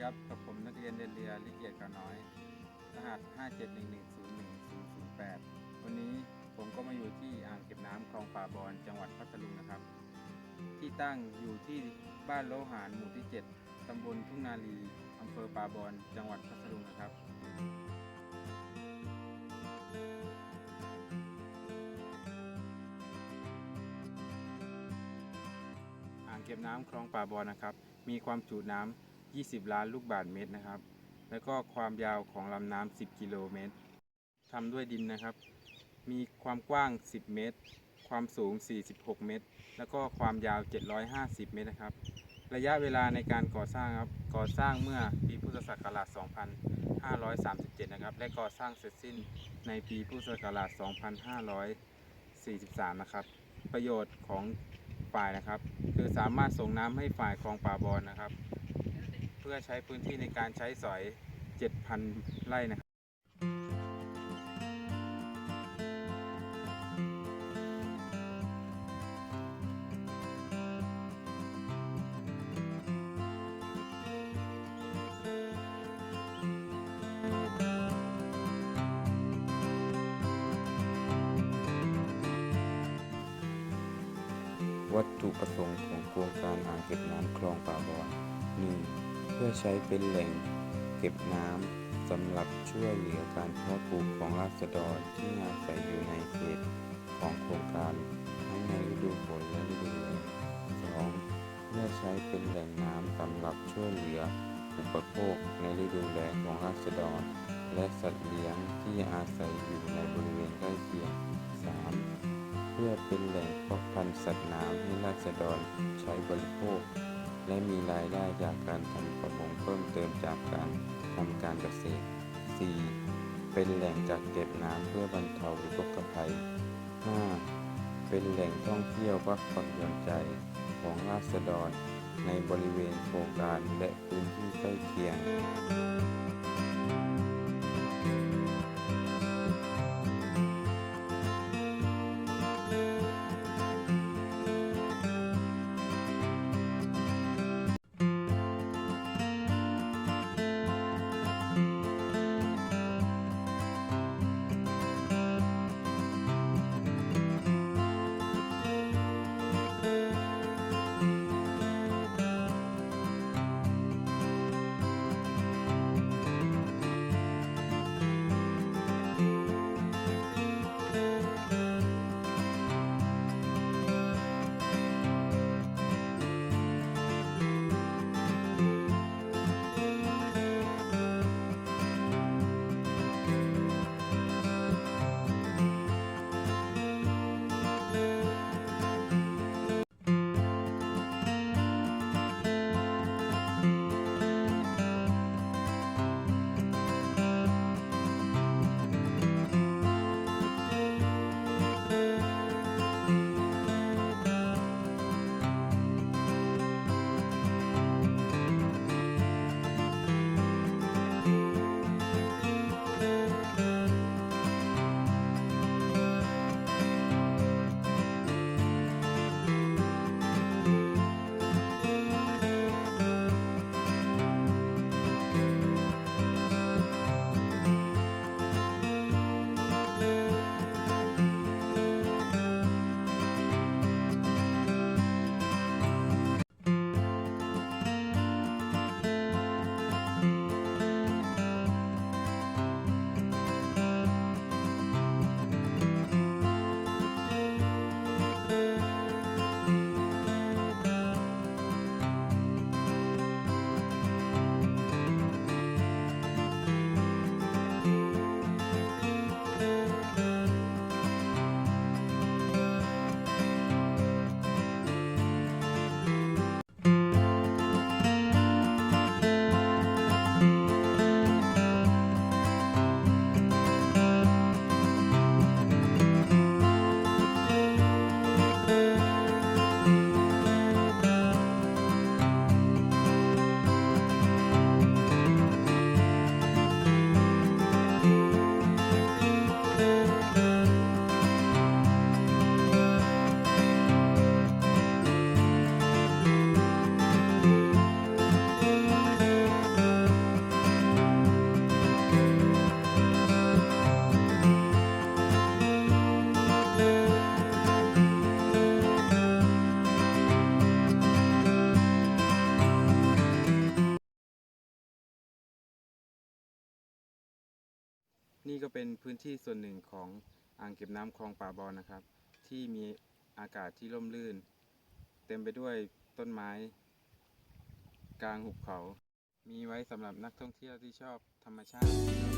ครับกับผมนักเรียนเรียนเรือลิเกียรติกาน้อย รหัส 571101008 วันนี้ผมก็มาอยู่ที่อ่างเก็บน้ำคลองป่าบอนจังหวัดพัทลุงนะครับ ที่ตั้งอยู่ที่บ้านโลหารหมู่ที่ 7 ตำบลทุ่งนาลีอำเภอป่าบอนจังหวัดพัทลุงนะครับอ่างเก็บน้ำคลองป่าบอนนะครับ มีความจุน้ำ 20 ล้านลูกบาศก์เมตรนะครับ แล้วก็ความยาวของลำน้ำ 10 กิโลเมตรทำด้วยดินนะครับ มีความกว้าง 10 เมตร ความสูง 46 เมตร แล้วก็ความยาว 750 เมตรนะครับ ระยะเวลาในการก่อสร้างครับ ก่อสร้างเมื่อปีพุทธศักราช 2537 นะครับ และก่อสร้างเสร็จสิ้นในปีพุทธศักราช 2543 นะครับ ประโยชน์ของฝ่ายนะครับ คือสามารถส่งน้ำให้ฝ่ายคลองป่าบอนนะครับ พื่อใช้พื้นที่ในการใช้สอย 7,000 ไร่นะครับวัตถุประสงค์ของโครงการอ่างเก็บน้ำคลองป่าบอน 1. เพื่อใช้เป็นแหล่งเก็บน้ำสำหรับช่วยเหลือการเพาะปลูกของราษฎรที่อาศัยอยู่ในเขตของโครงการทั้งในฤดูฝนและฤดูแล้ง 2. เพื่อใช้เป็นแหล่งน้ำสำหรับช่วยเหลืออุปโภคในฤดูแล้งของราษฎร และสัตว์เลี้ยงที่อาศัยอยู่ในบริเวณใกล้เคียง 3. เพื่อเป็นแหล่งเพาะพันธุ์สัตว์น้ำให้ราษฎรใช้บริโภค และมีรายได้จากการทำประมงเพิ่มเติมจากการทำการเกษตร 4. เป็นแหล่งกักเก็บน้ำเพื่อบรรเทาอุทกภัย 5. เป็นแหล่งท่องเที่ยวพักผ่อนหย่อนใจของราษฎรในบริเวณโครงการและพื้นที่ใกล้เคียง นี่ก็เป็นพื้นที่ส่วนหนึ่งของอ่างเก็บน้ำคลองป่าบอนนะครับ ที่มีอากาศที่ร่มรื่น เต็มไปด้วยต้นไม้ กลางหุบเขา มีไว้สำหรับนักท่องเที่ยวที่ชอบธรรมชาติ